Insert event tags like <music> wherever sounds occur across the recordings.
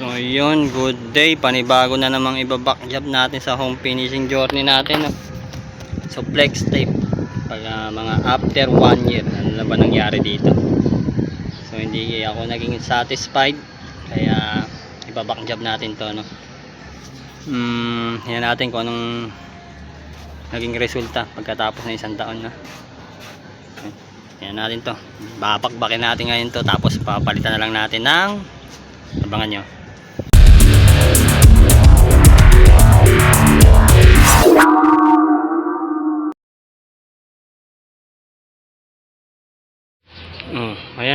So yun, good day. Panibago na namang ibaback job natin sa home finishing journey natin. No? So flex tape. Pag mga after one year, ano na ba nangyari dito? So hindi ako naging satisfied. Kaya ibaback job natin to. No? Hmm, yan natin kung anong naging resulta pagkatapos ng isang taon na. Yan natin to. Babakbakin natin ngayon to tapos papalitan na lang natin ng abangan nyo.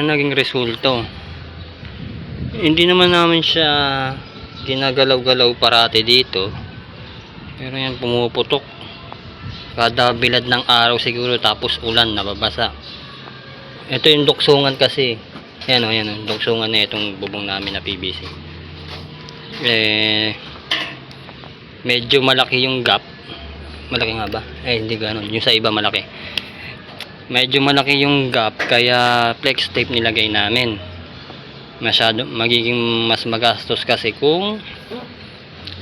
Naging resulto. Hindi naman namin siya ginagalaw-galaw parati dito. Pero yan pumuputok. Kada bilad ng araw siguro tapos ulan nababasa. Ito yung duksungan kasi. Yan o, yan o. Duksungan na itong bubong namin na PVC. Eh, medyo malaki yung gap. Malaki nga ba? Eh, hindi ganun. Yung sa iba malaki. Medyo malaki yung gap kaya flex tape nilagay namin. Masyado, magiging mas magastos kasi kung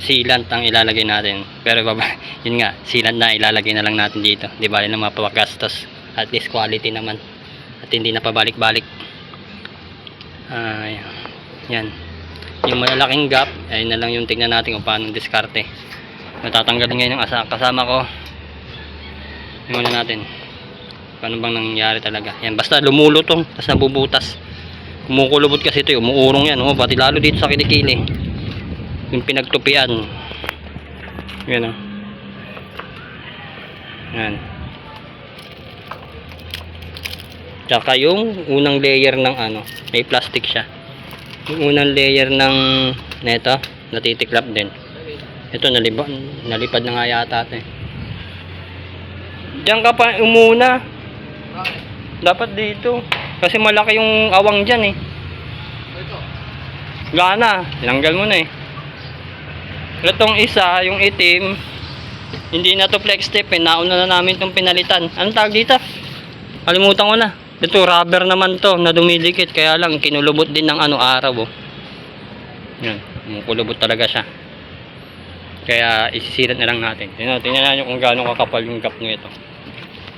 sealant ang ilalagay natin. Pero baba, <laughs> yun nga, sealant na ilalagay na lang natin dito. Di ba na mapagastos. At least quality naman. At hindi na pabalik-balik. Ah, yan. Yung malalaking gap, ayun na lang yung tignan natin kung paano diskarte. Natatanggalin ngayon ng asa kasama ko. Yung ano natin. Paano bang nangyari talaga. Yan, basta lumulutong, tapos nabubutas. Kumukulubot kasi ito, umuurong yan. Oh, pati lalo dito sa kilikili. Yung pinagtupian. Yan oh. Yan. Tsaka yung unang layer ng ano, may plastic siya. Yung unang layer ng neto, natitiklap din. Ito nalipad, nalipad na nga yata ito eh. Diyan ka pa umuna. Dapat dito. Kasi malaki yung awang dyan eh. Wala na. Tinanggal mo na eh. Itong isa, yung itim, hindi na to flex tape eh. Nauna na namin itong pinalitan. Anong tawag dito? Kalimutan ko na. Ito, rubber naman to na dumidikit. Kaya lang, kinulubot din ng ano araw oh. Yan. Kulubot talaga siya. Kaya isisilat na lang natin. Tingnan, tingnan nyo kung gaano kakapal yung gap nyo ito.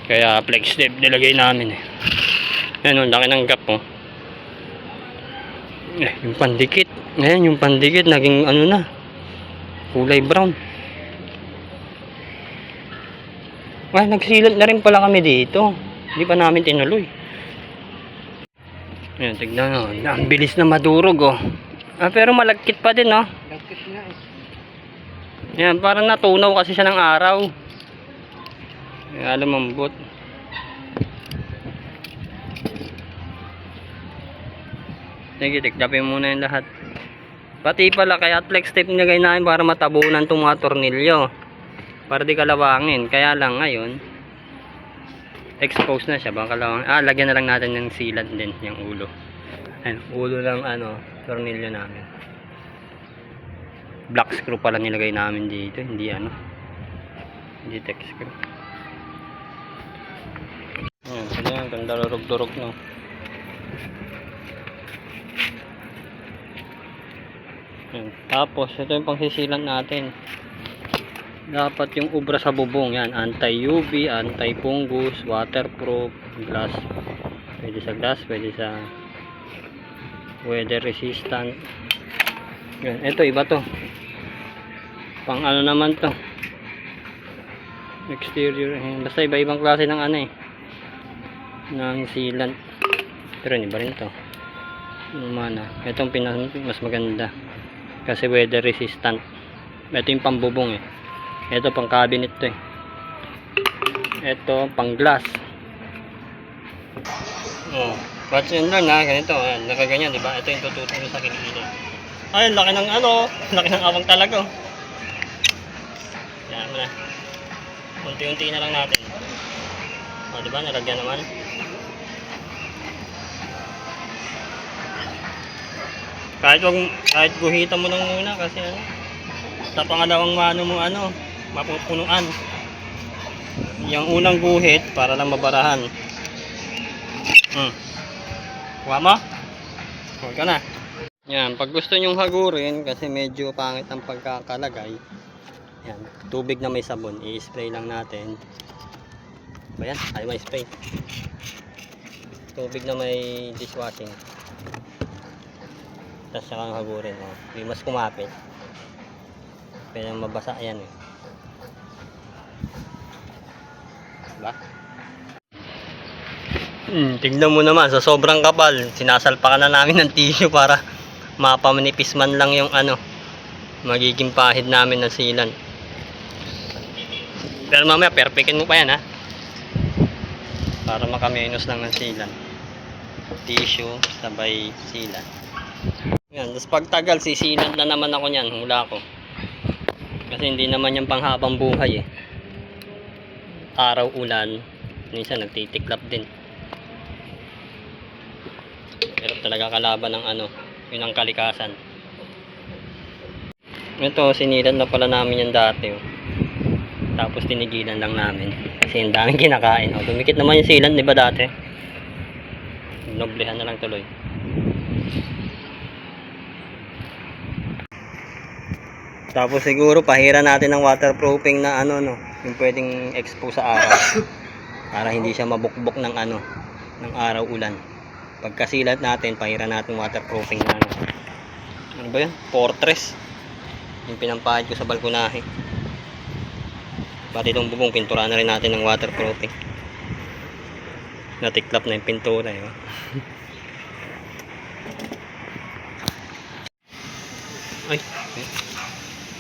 Kaya flex tape nilagay namin eh. Ang laki ng gap oh. Eh, yung pandikit. Ngayon, yung pandikit naging ano na. Kulay brown. Ay, nagsilat na rin pala kami dito. Hindi pa namin tinuloy. Ayan, tignan nyo. Ang bilis na madurog oh. Ah, pero malagkit pa din oh. Lagkit nga eh. Yan, parang natunaw kasi siya ng araw. Kaya lumambot. Sige, tiktapin muna yung lahat. Pati pala, kaya flex tape nilagay namin para matabunan itong mga tornilyo. Para di kalawangin. Kaya lang ngayon, expose na siya. Baka kalawangin. Ah, lagyan na lang natin ng sealant din, yung ulo. Ayan, ulo lang ano, tornilyo namin black screw pala nilagay namin dito hindi ano hindi tech screw ganda durog-durog no? Ayan. tapos ito yung pangsisilan natin. Dapat yung ubra sa bubong yan. Anti UV, anti fungus waterproof, glass. Pwede sa glass, pwede sa weather resistant. Yan, ito iba to. Pang ano naman to? Exterior eh. basta iba ibang klase ng ano eh ng sealant. Pero iba rin to lumana itong pinas mas maganda. Kasi weather resistant. Ito yung pambubong eh. Ito pang cabinet to eh. Ito pang glass. Oh watch and learn ha ganito ah, nakaganyan diba ito yung tututong sa kilikili ay laki ng ano. <laughs> Laki ng awang talaga oh. Yan mo na. Unti-unti na lang natin. O, di ba? Nalagyan naman. Kahit wag, kahit guhitan mo lang muna kasi ano, sa pangalawang mano mo ano, mapupunuan. Yung unang guhit para lang mabarahan. Hmm. Kuha mo? Kuha ka na. Yan, pag gusto nyong hagurin, kasi medyo pangit ang pagkakalagay, yan, tubig na may sabon, i-spray lang natin. Ba yan? Ay, may spray. Tubig na may dishwashing. Tapos saka hagurin, oh. Hindi mas kumapit. Kaya mabasa yan eh. Diba? Hmm, tignan mo naman, sa sobrang kapal, sinasalpakan na namin ng tissue para mapamanipis man lang yung ano, magiging pahid namin ng silan. Pero mamaya, perfectin mo pa yan ha. Para makamenos lang ng silan. Tissue, sabay silan. Yan, tapos pagtagal, sisilan na naman ako niyan, hula ko. Kasi hindi naman yung panghabang buhay eh. Araw ulan, minsan nagtitiklap din. Pero talaga kalaban ng ano, yun ang kalikasan. Ito, sinilan na pala namin yan dati. Oh. Tapos tinigilan lang namin. Kasi ang daming kinakain. Oh, dumikit naman yung silan, di ba dati? Noblehan na lang tuloy. Tapos siguro pahira natin ng waterproofing na ano no, yung pwedeng expose sa araw. <coughs> para hindi siya mabukbok ng ano, ng araw ulan. Pagkasilat natin, pahira natin waterproofing na ano. Ano ba yun? Fortress. Yung pinampahid ko sa balkonahe. Pati itong bubong, pintura na rin natin ng waterproofing. Natiklap na yung pintura eh. <laughs> oh. Ay,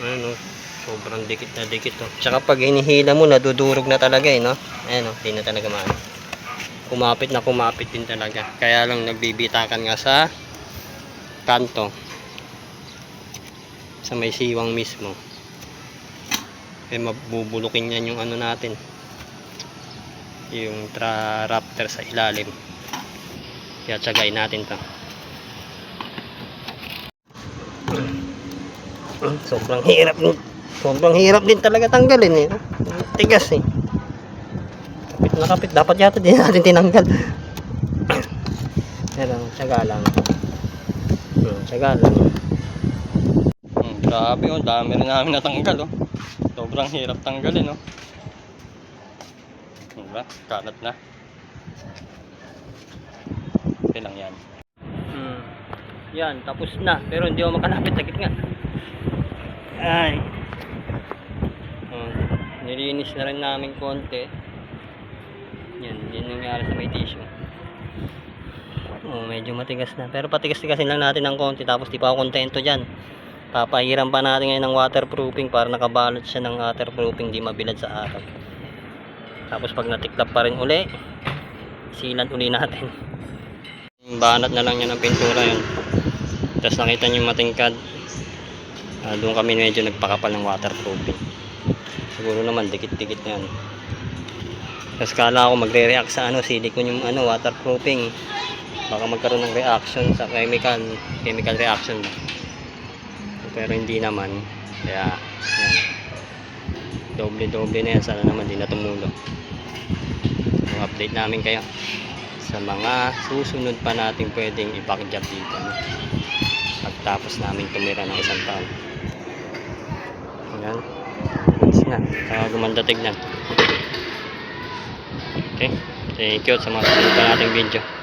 ano, sobrang dikit na dikit to. Tsaka pag hinihila mo, nadudurog na talaga eh, no? Ayan, oh, di na talaga maano. Kumapit na kumapit din talaga. Kaya lang nagbibitakan nga sa kanto. Sa may siwang mismo. Eh, mabubulukin yan yung ano natin. Yung tra raptor sa ilalim. Kaya tsagay natin to. Sobrang hirap din. Sobrang hirap din talaga tanggalin eh. Tigas eh. Kapit na kapit. Dapat yata din natin tinanggal. <coughs> Pero, tsaga lang. Hmm, tsaga lang. Hmm, grabe oh. Dami rin namin natanggal oh. Sobrang hirap tanggalin oh. Diba? Kalat na. Okay lang yan. Hmm. Yan, tapos na. Pero hindi ako makalapit sa gitna. Ay. Oh, nilinis na rin namin konti. Yan, yun nangyari sa may tissue. Oh, medyo matigas na. Pero patigas-tigasin lang natin ng konti tapos di pa ako kontento dyan. Papahiram pa natin ngayon ng waterproofing para nakabalot siya ng waterproofing di mabilad sa araw. Tapos pag natiklap pa rin uli, silan uli natin. Banat na lang yan ng pintura yun. Tapos nakita yung matingkad. Ah, doon kami medyo nagpakapal ng waterproofing. Siguro naman dikit-dikit na yan. Tapos kala ko magre-react sa ano, silicone yung ano, waterproofing. Baka magkaroon ng reaction sa chemical, chemical reaction. Pero hindi naman. Kaya, yan. Doble-doble na yan. Sana naman di na tumulo. So, update namin kayo sa mga susunod pa natin pwedeng ipack-job dito. No? Pagtapos namin tumira ng isang taon. Ayan. Alis na. Saka gumanda tignan. Okay. Thank you sa mga susunod pa nating video.